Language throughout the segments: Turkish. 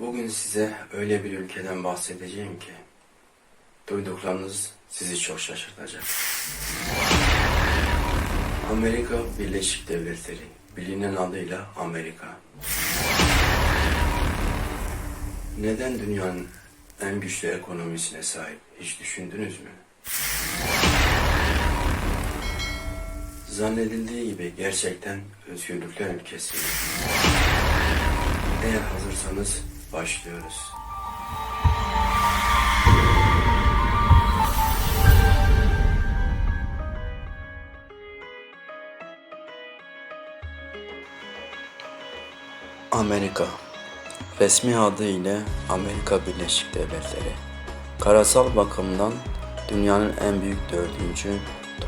Bugün size öyle bir ülkeden bahsedeceğim ki duyduklarınız sizi çok şaşırtacak. Amerika Birleşik Devletleri, bilinen adıyla Amerika. Neden dünyanın en güçlü ekonomisine sahip hiç düşündünüz mü? Zannedildiği gibi gerçekten özgürlükler ülkesi. Eğer hazırsanız başlıyoruz. Amerika Resmi adı ile Amerika Birleşik Devletleri. Karasal bakımdan dünyanın en büyük dördüncü,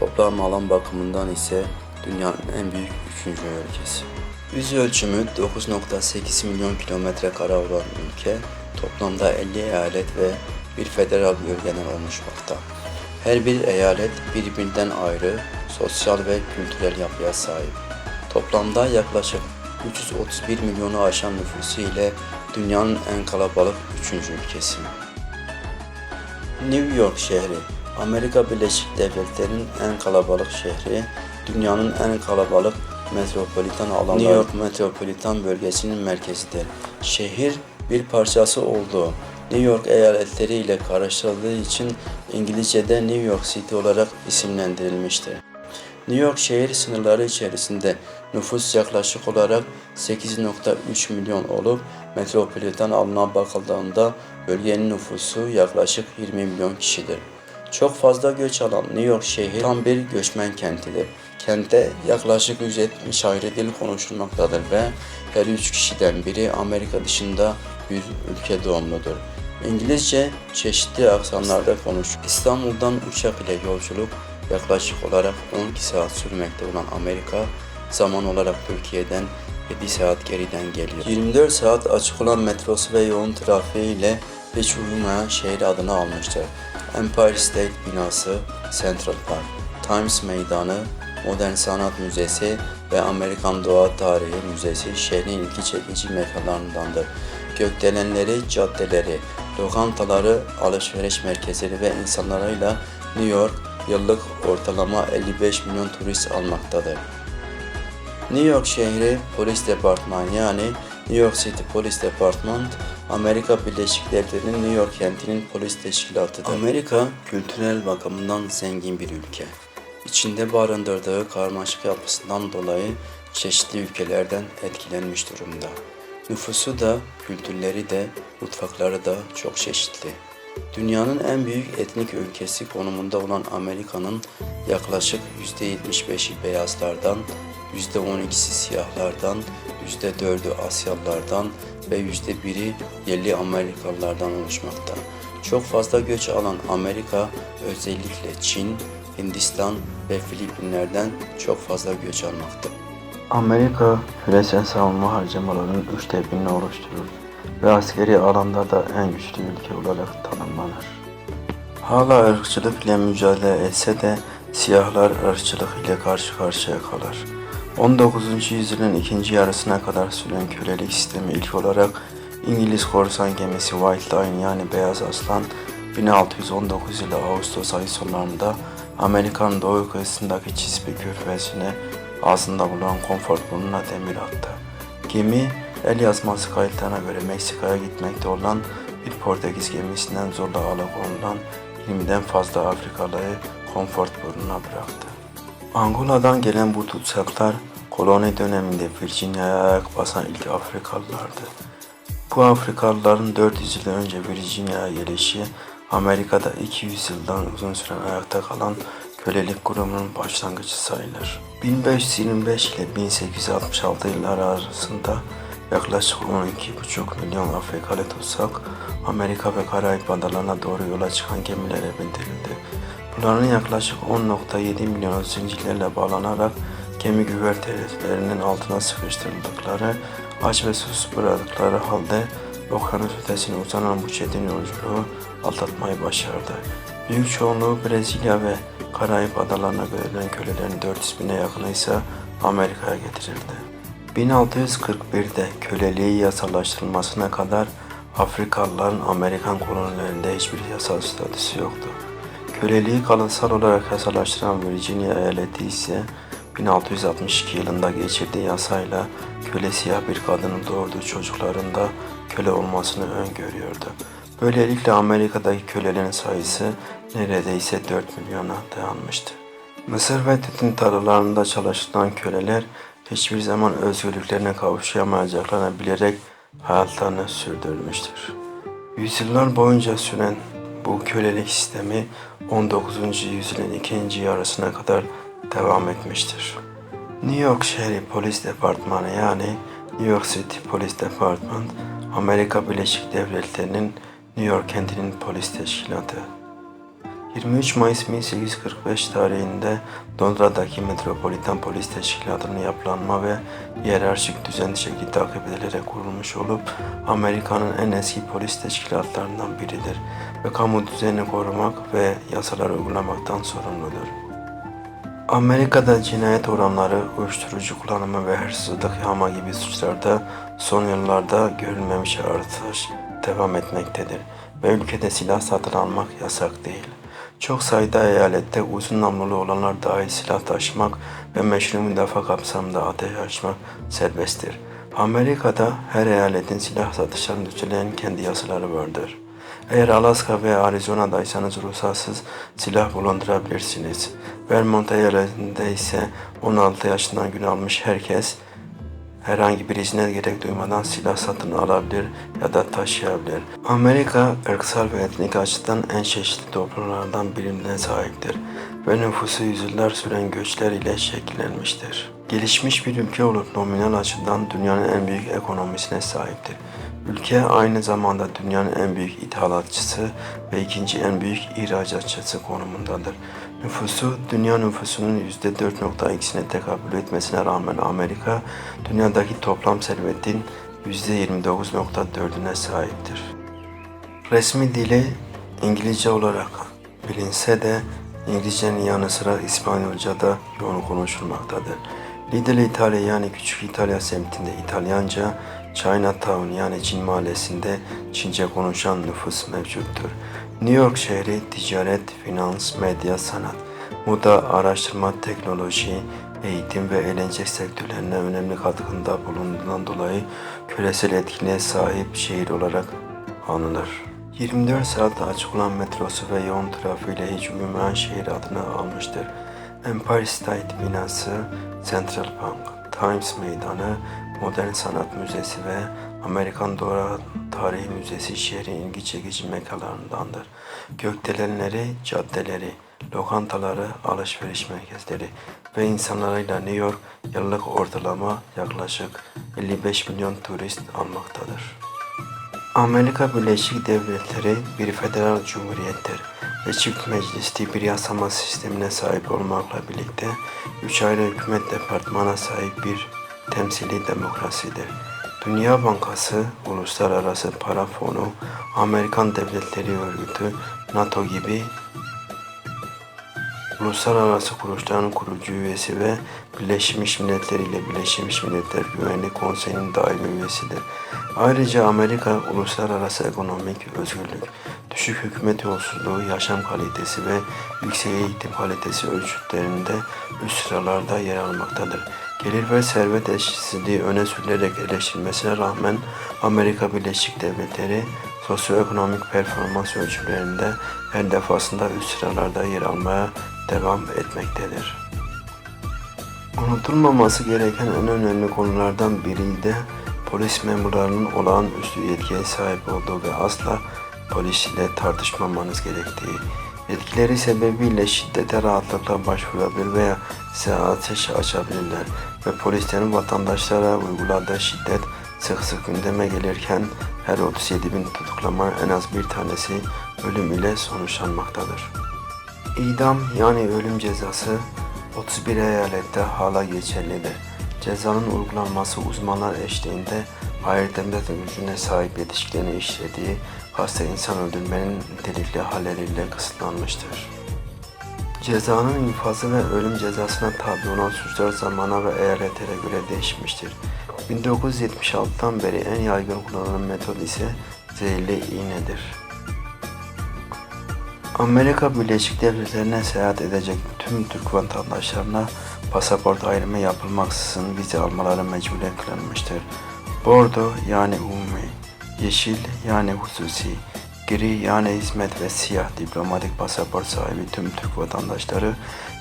toplam alan bakımından ise dünyanın en büyük üçüncü ülkesi. Yüz ölçümü 9.8 milyon kilometre kare olan ülke, toplamda 50 eyalet ve bir federal bölgeden oluşmakta. Her bir eyalet birbirinden ayrı sosyal ve kültürel yapıya sahip. Toplamda yaklaşık 331 milyonu aşan nüfusu ile dünyanın en kalabalık üçüncü ülkesi. New York şehri, Amerika Birleşik Devletleri'nin en kalabalık şehri, dünyanın en kalabalık metropolitan alanı New York metropolitan bölgesinin merkezidir. Şehir bir parçası olduğu New York eyaletleri ile karıştırıldığı için İngilizce'de New York City olarak isimlendirilmiştir. New York şehir sınırları içerisinde nüfus yaklaşık olarak 8.3 milyon olup metropolitan alana bakıldığında bölgenin nüfusu yaklaşık 20 milyon kişidir. Çok fazla göç alan New York şehri tam bir göçmen kentidir. Kentte yaklaşık 170 ayrı dil konuşulmaktadır ve her üç kişiden biri Amerika dışında bir ülke doğumludur. İngilizce çeşitli aksanlarda konuşur. İstanbul'dan uçak ile yolculuk yaklaşık olarak 12 saat sürmekte olan Amerika, zaman olarak Türkiye'den 7 saat geriden geliyor. 24 saat açık olan metrosu ve yoğun trafiği ile hiç uyumayan şehir adını almıştır. Empire State binası, Central Park, Times Meydanı, Modern Sanat Müzesi ve Amerikan Doğa Tarihi Müzesi şehrin ilgi çekici mekanlarındandır. Gökdelenleri, caddeleri, lokantaları, alışveriş merkezleri ve insanlarıyla New York yıllık ortalama 55 milyon turist almaktadır. New York şehri polis departmanı yani New York City Police Department, Amerika Birleşik Devletleri'nin New York kentinin polis teşkilatıdır. Amerika kültürel bakımından zengin bir ülke. İçinde barındırdığı karmaşık yapısından dolayı çeşitli ülkelerden etkilenmiş durumda. Nüfusu da, kültürleri de, mutfakları da çok çeşitli. Dünyanın en büyük etnik ülkesi konumunda olan Amerika'nın yaklaşık %75'i beyazlardan, %12'si siyahlardan, %4'ü Asyalılardan ve %1'i yerli Amerikalılardan oluşmakta. Çok fazla göç alan Amerika özellikle Çin, Hindistan ve Filipinler'den çok fazla göç almakta. Amerika küresel savunma harcamalarının üçte birini oluşturur ve askeri alanda da en güçlü ülke olarak tanımlanır. Hala ırkçılık ile mücadele etse de siyahlar ırkçılık ile karşı karşıya kalır. 19. yüzyılın ikinci yarısına kadar süren kölelik sistemi ilk olarak İngiliz korsan gemisi White Line yani Beyaz Aslan 1619 yılı Ağustos ayı sonlarında Amerikan doğu kıyısındaki Çizbe Körfezi'ne ağzında bulunan Comfort burnuna demir attı. Gemi el yazması kayıtlarına göre Meksika'ya gitmekte olan bir Portekiz gemisinden zorla alıkonulan 20'den fazla Afrikalıyı Comfort burnuna bıraktı. Angola'dan gelen bu tutsaklar koloni döneminde Virginia'ya ayak basan ilk Afrikalılardı. Bu Afrikalıların 400 yıl önce Virginia'ya gelişi Amerika'da 200 yıldan uzun süren ayakta kalan kölelik kurumunun başlangıcı sayılır. 1525 ile 1866 yılları arasında yaklaşık 12,5 milyon Afrikalı tutsak Amerika ve Karayip adalarına doğru yola çıkan gemilere bindirildi. Bunların yaklaşık 10.7 milyonu zincirlerle bağlanarak gemi güvertelerinin altına sıkıştırıldıkları, aç ve susuz bıraktıkları halde okyanus ötesine uzanan bu çetin yolculuğu atlatmayı başardı. Büyük çoğunluğu Brezilya ve Karayip adalarına gönderilen kölelerin 400 bine yakını ise Amerika'ya getirildi. 1641'de köleliği yasallaştırılmasına kadar Afrikalıların Amerikan kolonilerinde hiçbir yasal statüsü yoktu. Köleliği kalıtsal olarak yasalaştıran Virginia eyaleti ise 1662 yılında geçirdiği yasayla köle siyah bir kadının doğurduğu çocukların da köle olmasını öngörüyordu. Böylelikle Amerika'daki kölelerin sayısı neredeyse 4 milyona dayanmıştı. Mısır ve tütün tarlalarında çalışılan köleler hiçbir zaman özgürlüklerine kavuşamayacaklarını bilerek hayatlarını sürdürmüştür. Yüzyıllar boyunca süren bu kölelik sistemi 19. yüzyılın ikinci yarısına kadar devam etmiştir. New York şehri polis departmanı yani New York City Police Department, Amerika Birleşik Devletleri'nin New York kentinin polis teşkilatı. 23 Mayıs 1845 tarihinde Londra'daki Metropolitan Polis Teşkilatı'nın yapılanma ve hiyerarşik düzenli şekilde takip edilerek kurulmuş olup Amerika'nın en eski polis teşkilatlarından biridir ve kamu düzenini korumak ve yasaları uygulamaktan sorumludur. Amerika'da cinayet oranları, uyuşturucu kullanımı ve hırsızlık yağma gibi suçlarda son yıllarda görülmemiş artış devam etmektedir ve ülkede silah satın almak yasak değil. Çok sayıda eyalette uzun namlulu olanlar dahil silah taşımak ve meşru müdafaa kapsamında ateş açmak serbesttir. Amerika'da her eyaletin silah satışlarını düzenleyen kendi yasaları vardır. Eğer Alaska veya Arizona'daysanız ruhsatsız silah bulundurabilirsiniz. Vermont eyaletinde ise 16 yaşından gün almış herkes herhangi bir izne gerek duymadan silah satın alabilir ya da taşıyabilir. Amerika ırksal ve etnik açıdan en çeşitli toplumlardan birine sahiptir ve nüfusu yüzyıllar süren göçler ile şekillenmiştir. Gelişmiş bir ülke olup nominal açıdan dünyanın en büyük ekonomisine sahiptir. Ülke aynı zamanda dünyanın en büyük ithalatçısı ve ikinci en büyük ihracatçısı konumundadır. Nüfusu dünya nüfusunun %4.2'sine tekabül etmesine rağmen Amerika dünyadaki toplam servetin %29.4'üne sahiptir. Resmi dili İngilizce olarak bilinse de İngilizcenin yanı sıra İspanyolca da yoğun konuşulmaktadır. Little İtalya yani Küçük İtalya semtinde İtalyanca, Chinatown yani Çin mahallesinde Çince konuşan nüfus mevcuttur. New York şehri ticaret, finans, medya, sanat, moda, araştırma, teknoloji, eğitim ve eğlence sektörlerine önemli katkında bulunduğundan dolayı küresel etkinliğe sahip şehir olarak anılır. 24 saat açık olan metrosu ve yoğun trafiğiyle hiç uyumayan şehir adını almıştır. Empire State binası, Central Bank, Times Meydanı, Modern Sanat Müzesi ve Amerikan Doğa Tarihi Müzesi şehrin ilgi çekici mekalarındandır. Gökdelenleri, caddeleri, lokantaları, alışveriş merkezleri ve insanlarıyla New York yıllık ortalama yaklaşık 55 milyon turist almaktadır. Amerika Birleşik Devletleri bir federal cumhuriyettir ve çift meclisli bir yasama sistemine sahip olmakla birlikte üç ayrı hükümet departmana sahip bir temsili demokrasidir. Dünya Bankası, Uluslararası Para Fonu, Amerikan Devletleri Örgütü, NATO gibi uluslararası kuruluşların kurucu üyesi ve Birleşmiş Milletler ile Birleşmiş Milletler Güvenlik Konseyi'nin daimi üyesidir. Ayrıca Amerika uluslararası ekonomik özgürlük, düşük hükümet yolsuzluğu, yaşam kalitesi ve yüksek eğitim kalitesi ölçütlerinde üst sıralarda yer almaktadır. Gelir ve servet eşitsizliği öne sürülerek eleştirilmesine rağmen Amerika Birleşik Devletleri sosyoekonomik performans ölçümlerinde her defasında üst sıralarda yer almaya devam etmektedir. Unutulmaması gereken en önemli konulardan biri de polis memurlarının olağanüstü yetkiye sahip olduğu ve asla polis ile tartışmamanız gerektiği, etkileri sebebiyle şiddete rahatlıkla başvurabilir veya size ateş açabilirler ve polislerin vatandaşlara uyguladığı şiddet sık sık gündeme gelirken her 37 bin tutuklama en az bir tanesi ölüm ile sonuçlanmaktadır. İdam yani ölüm cezası 31 eyalette hala geçerlidir. Cezanın uygulanması uzmanlar eşliğinde hayır devlet gücüne sahip yetişkilerin işlediği hasta insan öldürmenin nitelikli halleriyle kısıtlanmıştır. Cezanın infazı ve ölüm cezasına tabi olan suçlar zamana ve eyaletlere göre değişmiştir. 1976'dan beri en yaygın kullanılan metot ise zehirli iğnedir. Amerika Birleşik Devletleri'ne seyahat edecek tüm Türk vatandaşlarına pasaport ayrımı yapılmaksızın vize almaları mecburen kılınmıştır. Bordo yani umumi, yeşil yani hususi, gri yani hizmet ve siyah diplomatik pasaport sahibi tüm Türk vatandaşları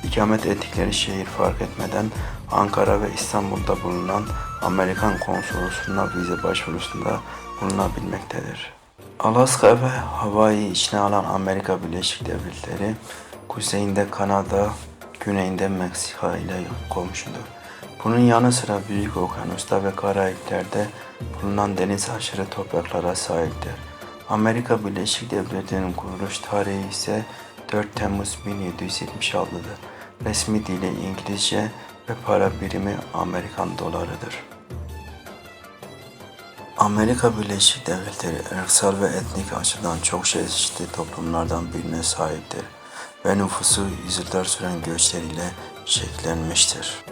ikamet ettikleri şehir fark etmeden Ankara ve İstanbul'da bulunan Amerikan konsolosluğuna vize başvurusunda bulunabilmektedir. Alaska ve Hawaii'yi içine alan Amerika Birleşik Devletleri, kuzeyinde Kanada, güneyinde Meksika ile komşudur. Bunun yanı sıra Büyük Okyanus'ta ve Karayipler'de bulunan deniz aşırı topraklara sahiptir. Amerika Birleşik Devletleri'nin kuruluş tarihi ise 4 Temmuz 1776'dır. Resmi dili İngilizce ve para birimi Amerikan dolarıdır. Amerika Birleşik Devletleri ırksal ve etnik açıdan çok çeşitli toplumlardan birine sahiptir ve nüfusu yüzyıllar süren göçleriyle şekillenmiştir.